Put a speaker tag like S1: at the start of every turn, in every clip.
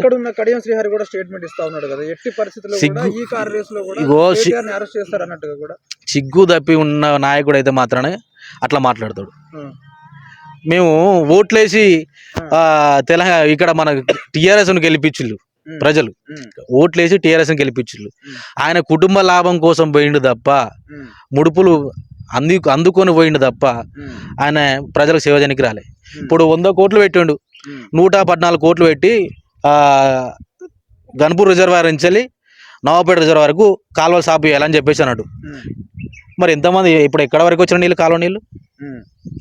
S1: ఇక్కడ ఉన్న కడియం శ్రీహరి కూడా స్టేట్మెంట్ ఇస్తా ఉన్నాడు కదా. ఎట్టి పరిస్థితుల్లో కూడా ఈ కార్ రేస్లో కూడా అరెస్ట్ చేస్తారు అన్నట్టుగా కూడా.
S2: సిగ్గు తప్పి ఉన్న నాయకుడు అయితే మాత్రమే అట్లా మాట్లాడతాడు. మేము ఓట్లేసి ఆ, తెలంగాణ ఇక్కడ మన టీఆర్ఎస్ గెలిపించిళ్ళు ప్రజలు. ఓట్లేసి టీఆర్ఎస్ గెలిపించిళ్ళు. ఆయన కుటుంబ లాభం కోసం పోయిండు తప్ప ముడుపులు అంది అందుకొని పోయిండు తప్ప ఆయన ప్రజలకు సేవ రాలే. ఇప్పుడు వంద కోట్లు పెట్టిండు. నూట పద్నాలుగు కోట్లు పెట్టి గన్పూర్ రిజర్వాయర్ నుంచి వెళ్ళి నవాపేట రిజర్వ్ వరకు కాలువలు సాపు చేయాలని చెప్పేసి అన్నాడు. మరి ఎంతమంది ఇప్పుడు ఎక్కడ వరకు వచ్చిన నీళ్ళు కాలువ నీళ్ళు?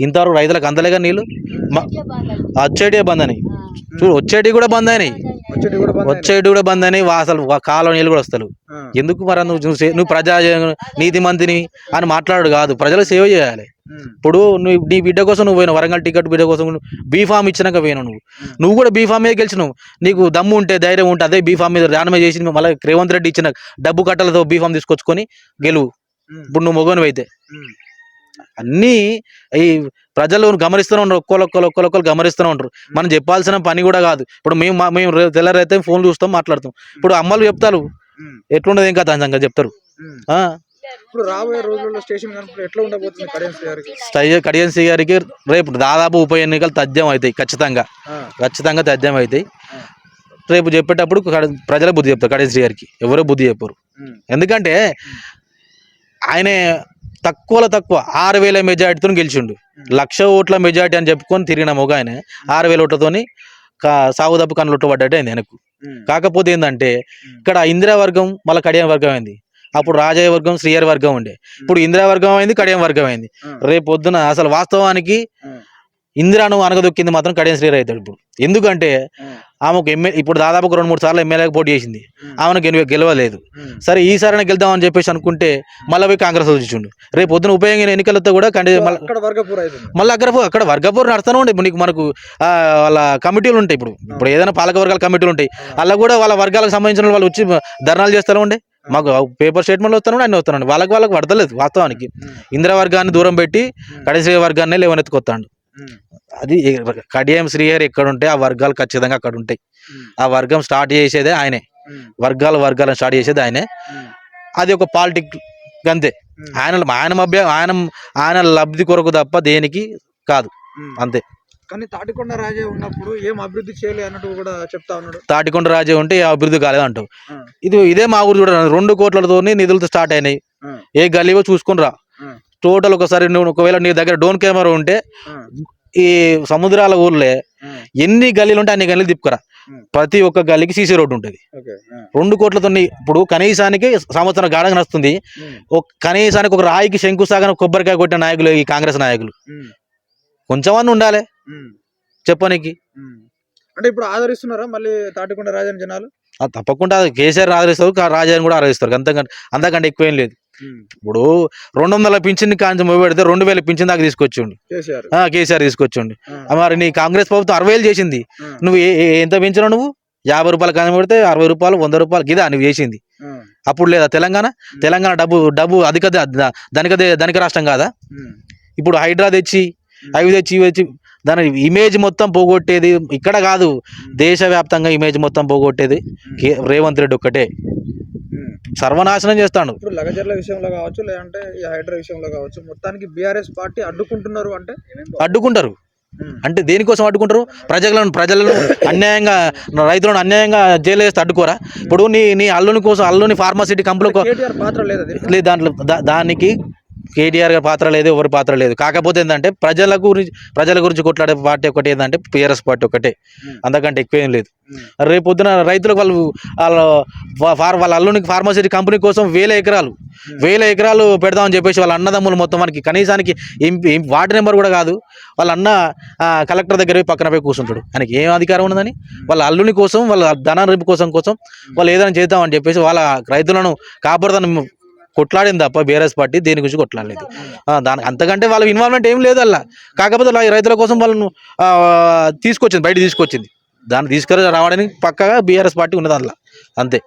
S2: ఇంతవరకు రైతులకు అందలేగా నీళ్ళు? మ- వచ్చేటివే బంద్ అని. చూడు వచ్చేటివి కూడా బంద్ అయినాయి.
S1: వచ్చేటి కూడా బంద్ అయినాయి.
S2: వచ్చేటి కూడా బంద్ అని అసలు కాలువ నీళ్ళు కూడా వస్తలేవు.
S1: ఆ,
S2: ఎందుకు మరి నువ్వు చూసే నువ్వు ప్రజా నీతి మంత్రిని అని మాట్లాడు కాదు. ప్రజలకు సేవ చేయాలి. ఇప్పుడు నువ్వు నీ బిడ్డ కోసం నువ్వు పోయినావు. వరంగల్ టికెట్ బిడ్డ కోసం బీఫామ్ ఇచ్చినాక పోయినావు నువ్వు. నువ్వు కూడా బీఫామ్ మీద గెలిచినావు. నీకు దమ్ము ఉంటే ధైర్యం ఉంటే అదే బీఫామ్ మీద రానమే చేసి మళ్ళీ రేవంత్ రెడ్డి ఇచ్చిన డబ్బు కట్టలతో బీఫామ్ తీసుకొచ్చుకొని గెలువు. ఇప్పుడు నువ్వు మొగను అయితే.
S1: ఉమ్,
S2: అన్నీ ఈ ప్రజలు గమనిస్తూనే ఉంటారు ఒక్కొక్కరు ఒక్కొక్కరు ఒక్కొక్కరు ఒక్కొక్కరు గమనిస్తూనే ఉంటారు మనం చెప్పాల్సిన పని కూడా కాదు. ఇప్పుడు మేము మేము తెల్లారైతే ఫోన్ చూస్తాం మాట్లాడతాం. ఇప్పుడు అమ్మలు చెప్తారు. ఎట్లుండదు ఇంకా దాని సంగతి చెప్తారు.
S1: ఇప్పుడు రాబోయే రోజుల్లో స్టేషన్ ఎట్లా ఉండబోతుంది కడియం శ్రీహరికి
S2: స్టై- కడియం సి గారికి రేపు దాదాపు ఉప ఎన్నికలు తథ్యం అవుతాయి ఖచ్చితంగా. ఖచ్చితంగా తథ్యం అవుతాయి. రేపు చెప్పేటప్పుడు ప్రజలే బుద్ధి చెప్తారు కడియం శ్రీ గారికి. ఎవరో బుద్ధి చెప్పరు. ఎందుకంటే ఆయన తక్కువలో తక్కువ ఆరు వేల మెజార్టీతో గెలిచిండు. లక్ష ఓట్ల మెజార్టీ అని చెప్పుకొని తిరిగిన మొగ ఆయన. ఆరు వేల ఓట్లతోని కా- సాగు తప్పు కన్నులొట్టు పడ్డట్టు అయింది ఆయనకు.
S1: ఉమ్,
S2: కాకపోతే ఏంటంటే ఇక్కడ ఇందిరా వర్గం మళ్ళీ కడియం వర్గం అయింది. అప్పుడు రాజయ్య వర్గం శ్రీహరి వర్గం ఉండే. ఇప్పుడు ఇందిరా వర్గం అయింది కడియం వర్గం అయింది. రేపు పొద్దున అసలు వాస్తవానికి ఇందిరాను అనగదొక్కింది మాత్రం కడియం శ్రీహరి అవుతాడు ఇప్పుడు. ఎందుకంటే ఆమెకు ఎమ్మెల్యే ఇప్పుడు దాదాపు రెండు మూడు సార్లు ఎమ్మెల్యేకి పోటీ చేసింది. ఆమెను గెలవ గెలవలేదు. సరే ఈసారి గెలుద్దామని చెప్పేసి అనుకుంటే మళ్ళీ పోయి కాంగ్రెస్ వచ్చిండు రేపు పొద్దున ఉపయోగమైన ఎన్నికలతో కూడా కండి మళ్ళీ
S1: అక్కడ
S2: అక్కడ వర్గపూర్ నడుస్తూనే ఉండే. నీకు మనకు వాళ్ళ కమిటీలు ఉంటాయి ఇప్పుడు. ఇప్పుడు ఏదైనా పాలక వర్గాల కమిటీలు ఉంటాయి. అలా కూడా వాళ్ళ వర్గాలకు సంబంధించిన వాళ్ళు వచ్చి ధర్నాలు చేస్తూనే ఉండే. మాకు పేపర్ స్టేట్మెంట్లు వస్తాను అన్నీ వస్తున్నాడు వాళ్ళకి వాళ్ళకి పడతలేదు వాస్తవానికి. ఇందిరా వర్గాన్ని దూరం పెట్టి కడిశ్రీ వర్గాన్ని లేవనెత్తుకొస్తాడు అది కడియం శ్రీహరి ఎక్కడ ఉంటే ఆ వర్గాలు ఖచ్చితంగా అక్కడ ఉంటాయి ఆ వర్గం స్టార్ట్ చేసేదే ఆయనే. వర్గాల వర్గాలను స్టార్ట్ చేసేది ఆయనే. అది ఒక పాలిటిక్ అంతే ఆయన ఆయన మభ్య ఆయన ఆయన లబ్ధి కొరకు తప్ప దేనికి కాదు. అంతే.
S1: కానీ తాటికొండ రాజే ఉన్నప్పుడు ఏం అభివృద్ధి చేయలే అన్నట్టు కూడా చెప్తా ఉన్నాడు.
S2: తాటికొండ రాజే ఉంటే ఏ అభివృద్ధి కాలేదు అంటావు. ఇది ఇదే మా ఊరు చూడండి రెండు కోట్లతోని నిధులతో స్టార్ట్ అయినాయి. ఏ గలీవో చూసుకుని రా. టోటల్ ఒకసారి నువ్వు ఒకవేళ నీ దగ్గర డోన్ కెమెరా ఉంటే ఈ సముద్రాల ఊర్లే ఎన్ని గల్లీలు ఉంటే అన్ని గల్లీలు తిప్పుకరా. ప్రతి ఒక్క గల్లీకి సీసీ రోడ్డు ఉంటుంది. రెండు కోట్లతో ఇప్పుడు కనీసానికి సంవత్సరం గాఢంగా నడుస్తుంది. కనీసానికి ఒక రాయికి శంకుసాగన కొబ్బరికాయ కొట్టిన నాయకులు ఈ కాంగ్రెస్ నాయకులు. కొంచెమన్నా ఉండాలి. చెప్పనీకి.
S1: అంటే ఇప్పుడు ఆదరిస్తున్నారా మళ్ళీ తాటికొండ రాజని జనాలు?
S2: తప్పకుండా కేసీఆర్ ఆదరిస్తారు కా- రాజాని కూడా ఆదరిస్తారు. అంతకంటే అంతకంటే ఎక్కువ ఏం లేదు ఇప్పుడు రెండు వందల పింఛన్ కాంచి మొదలు పెడితే రెండు వేల పింఛన్ దాకా తీసుకొచ్చిండు.
S1: కేసీఆర్.
S2: తీసుకొచ్చిండు. మరి నీ కాంగ్రెస్ ప్రభుత్వం అరవై వేలు చేసింది. నువ్వు ఎంత పెంచినావు నువ్వు? యాభై రూపాయలు కాంచి పెడితే అరవై రూపాయలు వంద రూపాయలు ఇదా నువ్వు చేసింది. అప్పుడు లేదా తెలంగాణ? తెలంగాణ డబ్బు డబ్బు అధిక ధనిక ధనిక రాష్ట్రం కాదా? ఇప్పుడు హైడ్రా తెచ్చి అవి తెచ్చి ఇవి తెచ్చి దాని ఇమేజ్ మొత్తం పోగొట్టేది ఇక్కడ కాదు. దేశవ్యాప్తంగా ఇమేజ్ మొత్తం పోగొట్టేది రేవంత్ రెడ్డి ఒక్కటే. సర్వనాశనం చేస్తాడు.
S1: ఇప్పుడు లగజర్ల విషయంలో కావచ్చు లేదంటే ఈ హైడ్రా విషయంలో కావచ్చు మొత్తానికి బీఆర్ఎస్ పార్టీ అడ్డుకుంటున్నారు అంటే
S2: అడ్డుకుంటారు. అంటే దేనికోసం అడ్డుకుంటారు? ప్రజలను ప్రజలను అన్యాయంగా రైతులను అన్యాయంగా జైలు వేస్తే అడ్డుకోరా? ఇప్పుడు నీ నీ అల్లుని కోసం అల్లుని ఫార్మాసిటీ కంపెనీ
S1: లేదా దీంట్లో?
S2: దానికి కేటీఆర్ గారి పాత్ర లేదు ఎవరి పాత్ర లేదు. కాకపోతే ఏంటంటే ప్రజల గురించి ప్రజల గురించి కొట్లాడే పార్టీ ఒకటి ఏంటంటే పిఆర్ఎస్ పార్టీ ఒకటే. అంతకంటే ఎక్కువ ఏం లేదు. రేపు పొద్దున రైతులకు వాళ్ళు వాళ్ళ వాళ్ళ అల్లునికి ఫార్మాసిటీ కంపెనీ కోసం వేల ఎకరాలు వేల ఎకరాలు పెడదామని చెప్పేసి వాళ్ళ అన్నదమ్ములు మొత్తం మనకి కనీసానికి వార్డు నెంబర్ కూడా కాదు. వాళ్ళ అన్న కలెక్టర్ దగ్గర పోయి పక్కన పోయి కూర్చుంటాడు. ఆయనకి ఏం అధికారం ఉన్నదని? వాళ్ళ అల్లుని కోసం వాళ్ళ ధన రేపు కోసం కోసం వాళ్ళు ఏదైనా చేద్దామని చెప్పేసి వాళ్ళ రైతులను కాపాడుతాను కొట్లాడింది తప్ప బీఆర్ఎస్ పార్టీ దేని గురించి కొట్లాడలేదు. దానికి దాని అంతకంటే వాళ్ళ ఇన్వాల్వ్మెంట్ ఏం లేదు అలా కాకపోతే రైతుల కోసం వాళ్ళను తీసుకొచ్చింది బయట తీసుకొచ్చింది. దాన్ని తీసుకురావడానికి పక్కగా బీఆర్ఎస్ పార్టీ ఉన్నది అందులో అంతే.